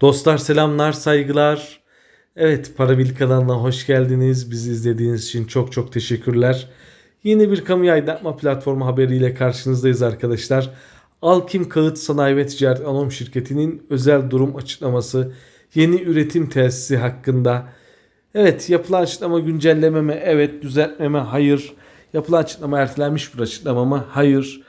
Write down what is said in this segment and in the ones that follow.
Dostlar selamlar, saygılar. Evet, Parabil kanalına hoş geldiniz. Bizi izlediğiniz için çok çok teşekkürler. Yeni bir kamu aydınlatma platformu haberiyle karşınızdayız arkadaşlar. Alkim Kağıt Sanayi ve Ticaret Anonim Şirketi'nin özel durum açıklaması yeni üretim tesisi hakkında. Evet, yapılan açıklama güncelleme mi? Evet, düzeltmeme hayır. Yapılan açıklama ertelenmiş bir açıklama mı? Hayır.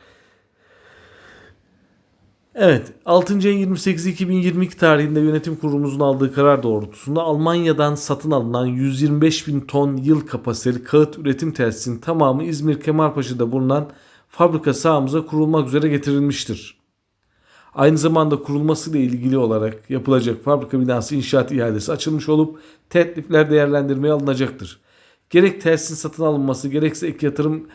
Evet, 6. ayın 28 2022 tarihinde yönetim kurulumuzun aldığı karar doğrultusunda Almanya'dan satın alınan 125 bin ton yıl kapasiteli kağıt üretim tesisinin tamamı İzmir Kemalpaşa'da bulunan fabrika sahamıza kurulmak üzere getirilmiştir. Aynı zamanda kurulması ile ilgili olarak yapılacak fabrika binası inşaat ihalesi açılmış olup teklifler değerlendirmeye alınacaktır. Gerek tesisin satın alınması gerekse ek yatırım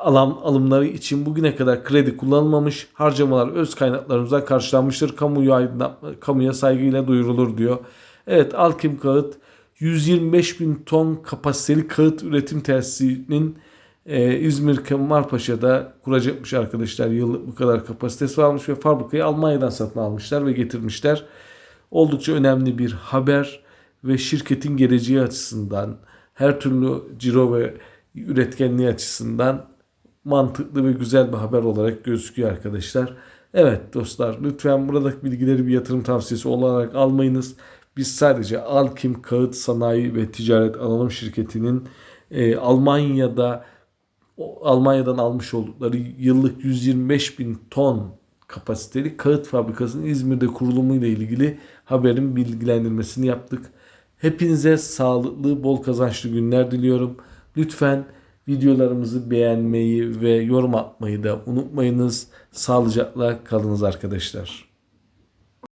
alan alımları için bugüne kadar kredi kullanılmamış, harcamalar öz kaynaklarımızdan karşılanmıştır. Kamuya aydınlatma, kamuya saygıyla duyurulur diyor. Evet Alkim Kağıt 125 bin ton kapasiteli kağıt üretim tesisinin e, İzmir Kemalpaşa'da kuracakmış arkadaşlar. Yıllık bu kadar kapasitesi varmış ve fabrikayı Almanya'dan satın almışlar ve getirmişler. Oldukça önemli bir haber ve şirketin geleceği açısından her türlü ciro ve üretkenliği açısından mantıklı ve güzel bir haber olarak gözüküyor arkadaşlar. Evet dostlar lütfen buradaki bilgileri bir yatırım tavsiyesi olarak almayınız. Biz sadece Alkim Kağıt Sanayi ve Ticaret Anonim Şirketi'nin e, Almanya'da Almanya'dan almış oldukları yıllık 125 bin ton kapasiteli kağıt fabrikasının İzmir'de kurulumu ile ilgili haberin bilgilendirmesini yaptık. Hepinize sağlıklı, bol kazançlı günler diliyorum. Lütfen videolarımızı beğenmeyi ve yorum atmayı da unutmayınız. Sağlıcakla kalınız arkadaşlar.